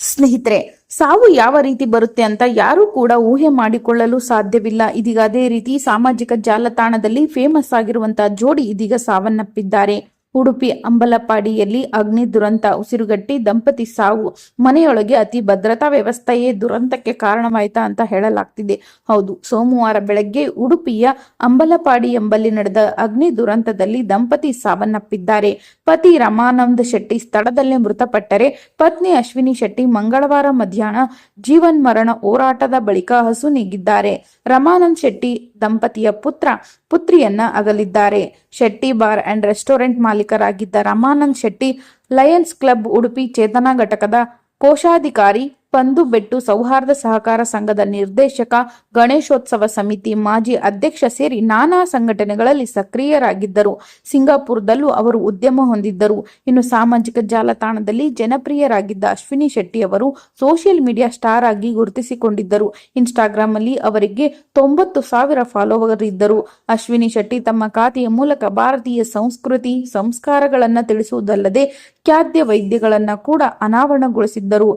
ಸ್ನೇಹಿತರೆ, ಸಾವು ಯಾವ ರೀತಿ ಬರುತ್ತೆ ಅಂತ ಯಾರೂ ಕೂಡ ಊಹೆ ಮಾಡಿಕೊಳ್ಳಲು ಸಾಧ್ಯವಿಲ್ಲ. ಇದೀಗ ಅದೇ ರೀತಿ ಸಾಮಾಜಿಕ ಜಾಲತಾಣದಲ್ಲಿ ಫೇಮಸ್ ಆಗಿರುವಂತಹ ಜೋಡಿ ಇದೀಗ ಸಾವನ್ನಪ್ಪಿದ್ದಾರೆ. ಉಡುಪಿ ಅಂಬಲಪಾಡಿಯಲ್ಲಿ ಅಗ್ನಿ ದುರಂತ ಉಸಿರುಗಟ್ಟಿ ದಂಪತಿ ಸಾವು. ಮನೆಯೊಳಗೆ ಅತಿ ಭದ್ರತಾ ವ್ಯವಸ್ಥೆಯೇ ದುರಂತಕ್ಕೆ ಕಾರಣವಾಯಿತಾ ಅಂತ ಹೇಳಲಾಗ್ತಿದೆ. ಹೌದು, ಸೋಮವಾರ ಬೆಳಗ್ಗೆ ಉಡುಪಿಯ ಅಂಬಲಪಾಡಿ ಎಂಬಲ್ಲಿ ನಡೆದ ಅಗ್ನಿ ದುರಂತದಲ್ಲಿ ದಂಪತಿ ಸಾವನ್ನಪ್ಪಿದ್ದಾರೆ. ಪತಿ ರಮಾನಂದ್ ಶೆಟ್ಟಿ ಸ್ಥಳದಲ್ಲೇ ಮೃತಪಟ್ಟರೆ, ಪತ್ನಿ ಅಶ್ವಿನಿ ಶೆಟ್ಟಿ ಮಂಗಳವಾರ ಮಧ್ಯಾಹ್ನ ಜೀವನ್ ಮರಣ ಹೋರಾಟದ ಬಳಿಕ ಹಸು ನೀಗಿದ್ದಾರೆ. ರಮಾನಂದ್ ಶೆಟ್ಟಿ ದಂಪತಿಯ ಪುತ್ರ ಪುತ್ರಿಯನ್ನ ಅಗಲಿದ್ದಾರೆ. ಶೆಟ್ಟಿ ಬಾರ್ ಅಂಡ್ ರೆಸ್ಟೋರೆಂಟ್ ಮಾಲೀಕರಾಗಿದ್ದ ರಮಾನಂದ್ ಶೆಟ್ಟಿ ಲಯನ್ಸ್ ಕ್ಲಬ್ ಉಡುಪಿ ಚೇತನಾ ಘಟಕದ ಕೋಶಾಧಿಕಾರಿ ಪಂದು ಬೆಟ್ಟು ಸೌಹಾರ್ದ ಸಹಕಾರ ಸಂಘದ ನಿರ್ದೇಶಕ ಗಣೇಶೋತ್ಸವ ಸಮಿತಿ ಮಾಜಿ ಅಧ್ಯಕ್ಷ ಸೇರಿ ನಾನಾ ಸಂಘಟನೆಗಳಲ್ಲಿ ಸಕ್ರಿಯರಾಗಿದ್ದರು. ಸಿಂಗಾಪುರದಲ್ಲೂ ಅವರು ಉದ್ಯಮ ಹೊಂದಿದ್ದರು. ಇನ್ನು ಸಾಮಾಜಿಕ ಜಾಲತಾಣದಲ್ಲಿ ಜನಪ್ರಿಯರಾಗಿದ್ದ ಅಶ್ವಿನಿ ಶೆಟ್ಟಿ ಅವರು ಸೋಷಿಯಲ್ ಮೀಡಿಯಾ ಸ್ಟಾರ್ ಆಗಿ ಗುರುತಿಸಿಕೊಂಡಿದ್ದರು. ಇನ್ಸ್ಟಾಗ್ರಾಮ್ ಅಲ್ಲಿ ಅವರಿಗೆ ತೊಂಬತ್ತು ಸಾವಿರ ಫಾಲೋವರ್ ಇದ್ದರು. ಅಶ್ವಿನಿ ಶೆಟ್ಟಿ ತಮ್ಮ ಖಾತೆಯ ಮೂಲಕ ಭಾರತೀಯ ಸಂಸ್ಕೃತಿ, ಸಂಸ್ಕಾರಗಳನ್ನು ತಿಳಿಸುವುದಲ್ಲದೆ ಖ್ಯಾದ್ಯ ವೈದ್ಯಗಳನ್ನ ಕೂಡ ಅನಾವರಣಗೊಳಿಸಿದ್ದರು.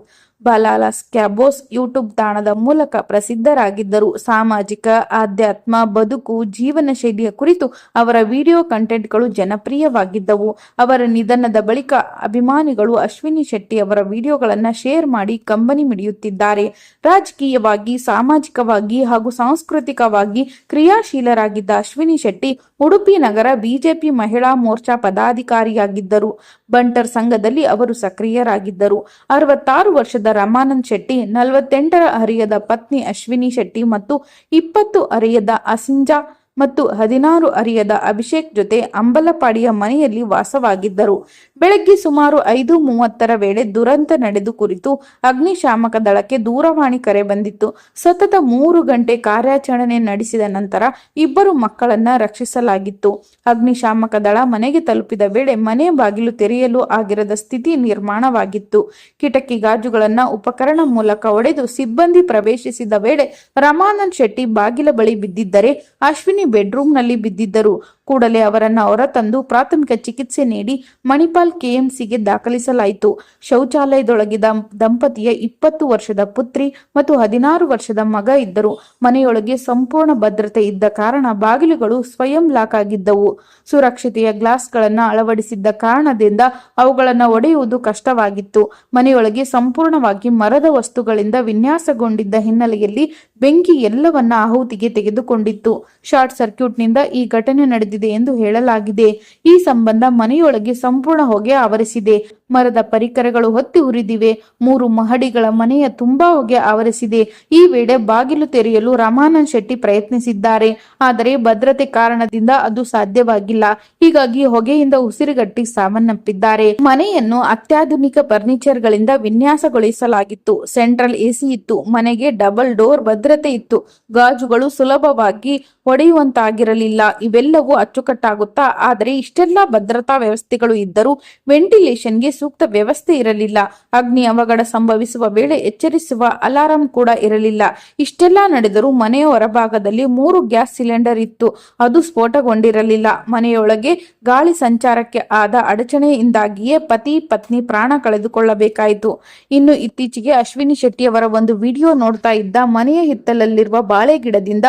ಬಲಾಲಾಸ್ ಕ್ಯಾಬೋಸ್ ಯೂಟ್ಯೂಬ್ ತಾಣದ ಮೂಲಕ ಪ್ರಸಿದ್ಧರಾಗಿದ್ದರು. ಸಾಮಾಜಿಕ, ಆಧ್ಯಾತ್ಮ, ಬದುಕು, ಜೀವನ ಶೈಲಿಯ ಕುರಿತು ಅವರ ವಿಡಿಯೋ ಕಂಟೆಂಟ್ಗಳು ಜನಪ್ರಿಯವಾಗಿದ್ದವು. ಅವರ ನಿಧನದ ಬಳಿಕ ಅಭಿಮಾನಿಗಳು ಅಶ್ವಿನಿ ಶೆಟ್ಟಿ ಅವರ ವಿಡಿಯೋಗಳನ್ನ ಶೇರ್ ಮಾಡಿ ಕಂಬನಿ ಮಿಡಿಯುತ್ತಿದ್ದಾರೆ. ರಾಜಕೀಯವಾಗಿ, ಸಾಮಾಜಿಕವಾಗಿ ಹಾಗೂ ಸಾಂಸ್ಕೃತಿಕವಾಗಿ ಕ್ರಿಯಾಶೀಲರಾಗಿದ್ದ ಅಶ್ವಿನಿ ಶೆಟ್ಟಿ ಉಡುಪಿ ನಗರ ಬಿಜೆಪಿ ಮಹಿಳಾ ಮೋರ್ಚಾ ಪದಾಧಿಕಾರಿಯಾಗಿದ್ದರು. ಬಂಟರ್ ಸಂಘದಲ್ಲಿ ಅವರು ಸಕ್ರಿಯರಾಗಿದ್ದರು. ಅರವತ್ತಾರು ವರ್ಷದ ರಮಾನಂದ್ ಶೆಟ್ಟಿ ನಲವತ್ತೆಂಟರ ಹರಿಯದ ಪತ್ನಿ ಅಶ್ವಿನಿ ಶೆಟ್ಟಿ ಮತ್ತು ಇಪ್ಪತ್ತು ಹರಿಯದ ಅಸಿಂಜಾ ಮತ್ತು ಹದಿನಾರು ಅರಿಯದ ಅಭಿಷೇಕ್ ಜೊತೆ ಅಂಬಲಪಾಡಿಯ ಮನೆಯಲ್ಲಿ ವಾಸವಾಗಿದ್ದರು. ಬೆಳಗ್ಗೆ ಸುಮಾರು ಐದು ಮೂವತ್ತರ ವೇಳೆ ದುರಂತ ನಡೆದು ಕುರಿತು ಅಗ್ನಿಶಾಮಕ ದಳಕ್ಕೆ ದೂರವಾಣಿ ಕರೆ ಬಂದಿತ್ತು. ಸತತ ಮೂರು ಗಂಟೆ ಕಾರ್ಯಾಚರಣೆ ನಡೆಸಿದ ನಂತರ ಇಬ್ಬರು ಮಕ್ಕಳನ್ನ ರಕ್ಷಿಸಲಾಗಿತ್ತು. ಅಗ್ನಿಶಾಮಕ ದಳ ಮನೆಗೆ ತಲುಪಿದ ವೇಳೆ ಮನೆ ಬಾಗಿಲು ತೆರೆಯಲು ಆಗಿರದ ಸ್ಥಿತಿ ನಿರ್ಮಾಣವಾಗಿತ್ತು. ಕಿಟಕಿ ಗಾಜುಗಳನ್ನ ಉಪಕರಣ ಮೂಲಕ ಒಡೆದು ಸಿಬ್ಬಂದಿ ಪ್ರವೇಶಿಸಿದ ವೇಳೆ ರಮಾನಂದ್ ಶೆಟ್ಟಿ ಬಾಗಿಲ ಬಳಿ ಬಿದ್ದಿದ್ದರೆ ಅಶ್ವಿನಿ ಬೆಡ್ರೂಮ್ನಲ್ಲಿ ಬಿದ್ದಿದ್ದರು. ಕೂಡಲೇ ಅವರನ್ನ ಹೊರತಂದು ಪ್ರಾಥಮಿಕ ಚಿಕಿತ್ಸೆ ನೀಡಿ ಮಣಿಪಾಲ್ ಕೆಎಂಸಿಗೆ ದಾಖಲಿಸಲಾಯಿತು. ಶೌಚಾಲಯದೊಳಗಿದ ದಂಪತಿಯ ಇಪ್ಪತ್ತು ವರ್ಷದ ಪುತ್ರಿ ಮತ್ತು ಹದಿನಾರು ವರ್ಷದ ಮಗ ಇದ್ದರು. ಮನೆಯೊಳಗೆ ಸಂಪೂರ್ಣ ಭದ್ರತೆ ಇದ್ದ ಕಾರಣ ಬಾಗಿಲುಗಳು ಸ್ವಯಂ ಲಾಕ್ ಆಗಿದ್ದವು. ಸುರಕ್ಷತೆಯ ಗ್ಲಾಸ್ಗಳನ್ನು ಅಳವಡಿಸಿದ್ದ ಕಾರಣದಿಂದ ಅವುಗಳನ್ನು ಒಡೆಯುವುದು ಕಷ್ಟವಾಗಿತ್ತು. ಮನೆಯೊಳಗೆ ಸಂಪೂರ್ಣವಾಗಿ ಮರದ ವಸ್ತುಗಳಿಂದ ವಿನ್ಯಾಸಗೊಂಡಿದ್ದ ಹಿನ್ನೆಲೆಯಲ್ಲಿ ಬೆಂಕಿ ಎಲ್ಲವನ್ನ ಆಹುತಿಗೆ ತೆಗೆದುಕೊಂಡಿತ್ತು. ಶಾರ್ಟ್ ಸರ್ಕ್ಯೂಟ್ನಿಂದ ಈ ಘಟನೆ ನಡೆದಿದೆ ಎಂದು ಹೇಳಲಾಗಿದೆ. ಈ ಸಂಬಂಧ ಮನೆಯೊಳಗೆ ಸಂಪೂರ್ಣ ಹೊಗೆ ಆವರಿಸಿದೆ. ಮರದ ಪರಿಕರಗಳು ಹೊತ್ತಿ ಉರಿದಿವೆ. ಮೂರು ಮಹಡಿಗಳ ಮನೆಯ ತುಂಬಾ ಹೊಗೆ ಆವರಿಸಿದೆ. ಈ ವೇಳೆ ಬಾಗಿಲು ತೆರೆಯಲು ರಮಾನಂದ್ ಶೆಟ್ಟಿ ಪ್ರಯತ್ನಿಸಿದ್ದಾರೆ. ಆದರೆ ಭದ್ರತೆ ಕಾರಣದಿಂದ ಅದು ಸಾಧ್ಯವಾಗಿಲ್ಲ. ಹೀಗಾಗಿ ಹೊಗೆಯಿಂದ ಉಸಿರುಗಟ್ಟಿ ಸಾವನ್ನಪ್ಪಿದ್ದಾರೆ. ಮನೆಯನ್ನು ಅತ್ಯಾಧುನಿಕ ಫರ್ನಿಚರ್ ಗಳಿಂದ ವಿನ್ಯಾಸಗೊಳಿಸಲಾಗಿತ್ತು. ಸೆಂಟ್ರಲ್ ಎಸಿ ಇತ್ತು. ಮನೆಗೆ ಡಬಲ್ ಡೋರ್ ಭದ್ರತೆ ಇತ್ತು. ಗಾಜುಗಳು ಸುಲಭವಾಗಿ ಹೊಡೆಯುವಂತಾಗಿರಲಿಲ್ಲ ಇವೆಲ್ಲವೂ ಅಚ್ಚುಕಟ್ಟಾಗುತ್ತಾ, ಆದರೆ ಇಷ್ಟೆಲ್ಲ ಭದ್ರತಾ ವ್ಯವಸ್ಥೆಗಳು ಇದ್ದರೂ ವೆಂಟಿಲೇಷನ್ಗೆ ಸೂಕ್ತ ವ್ಯವಸ್ಥೆ ಇರಲಿಲ್ಲ. ಅಗ್ನಿ ಅವಘಡ ಸಂಭವಿಸುವ ವೇಳೆ ಎಚ್ಚರಿಸುವ ಅಲಾರಾಂ ಕೂಡ ಇರಲಿಲ್ಲ. ಇಷ್ಟೆಲ್ಲ ನಡೆದರೂ ಮನೆಯ ಹೊರಭಾಗದಲ್ಲಿ ಮೂರು ಗ್ಯಾಸ್ ಸಿಲಿಂಡರ್ ಇತ್ತು. ಅದು ಸ್ಫೋಟಗೊಂಡಿರಲಿಲ್ಲ. ಮನೆಯೊಳಗೆ ಗಾಳಿ ಸಂಚಾರಕ್ಕೆ ಆದ ಅಡಚಣೆಯಿಂದಾಗಿಯೇ ಪತಿ ಪತ್ನಿ ಪ್ರಾಣ ಕಳೆದುಕೊಳ್ಳಬೇಕಾಯಿತು. ಇನ್ನು ಇತ್ತೀಚೆಗೆ ಅಶ್ವಿನಿ ಶೆಟ್ಟಿ ಅವರ ಒಂದು ವಿಡಿಯೋ ನೋಡ್ತಾ ಇದ್ದ ಮನೆಯ ಹಿತ್ತಲಲ್ಲಿರುವ ಬಾಳೆ ಗಿಡದಿಂದ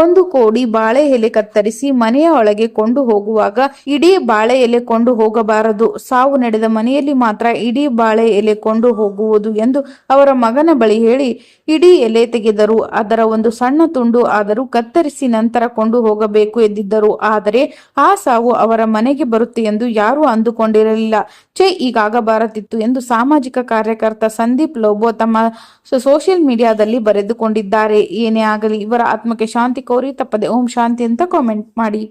ಒಂದು ಕೋಡಿ ಬಾಳೆ ಎಲೆ ಕತ್ತರಿಸಿ ಮನೆಯ ಒಳಗೆ ಕೊಂಡು ಹೋಗುವಾಗ ಇಡೀ ಬಾಳೆ ಎಲೆ ಕೊಂಡು ಹೋಗಬಾರದು. ಸಾವು ನಡೆದ ಮನೆಯಲ್ಲಿ ಮಾತ್ರ ಇಡೀ ಬಾಳೆ ಎಲೆ ಕೊಂಡು ಹೋಗುವುದು ಎಂದು ಅವರ ಮಗನ ಬಳಿ ಹೇಳಿ ಇಡೀ ಎಲೆ ತೆಗೆದರು. ಅದರ ಒಂದು ಸಣ್ಣ ತುಂಡು ಆದರೂ ಕತ್ತರಿಸಿ ನಂತರ ಕೊಂಡು ಹೋಗಬೇಕು ಎಂದಿದ್ದರು. ಆದರೆ ಆ ಸಾವು ಅವರ ಮನೆಗೆ ಬರುತ್ತೆ ಎಂದು ಯಾರೂ ಅಂದುಕೊಂಡಿರಲಿಲ್ಲ. ಚೆ ಈಗಾಗಬಾರದಿತ್ತು ಎಂದು ಸಾಮಾಜಿಕ ಕಾರ್ಯಕರ್ತ ಸಂದೀಪ್ ಲೋಬೋ ತಮ್ಮ ಸೋಷಿಯಲ್ ಮೀಡಿಯಾದಲ್ಲಿ ಬರೆದುಕೊಂಡಿದ್ದಾರೆ. ಏನೇ ಆಗಲಿ, ಇವರ ಆತ್ಮಕ್ಕೆ ಶಾಂತಿ ಕೋರಿ ತಪ್ಪದೆ ಓಂ ಶಾಂತಿ ಅಂತ ಕಾಮೆಂಟ್ ಮಾಡಿ.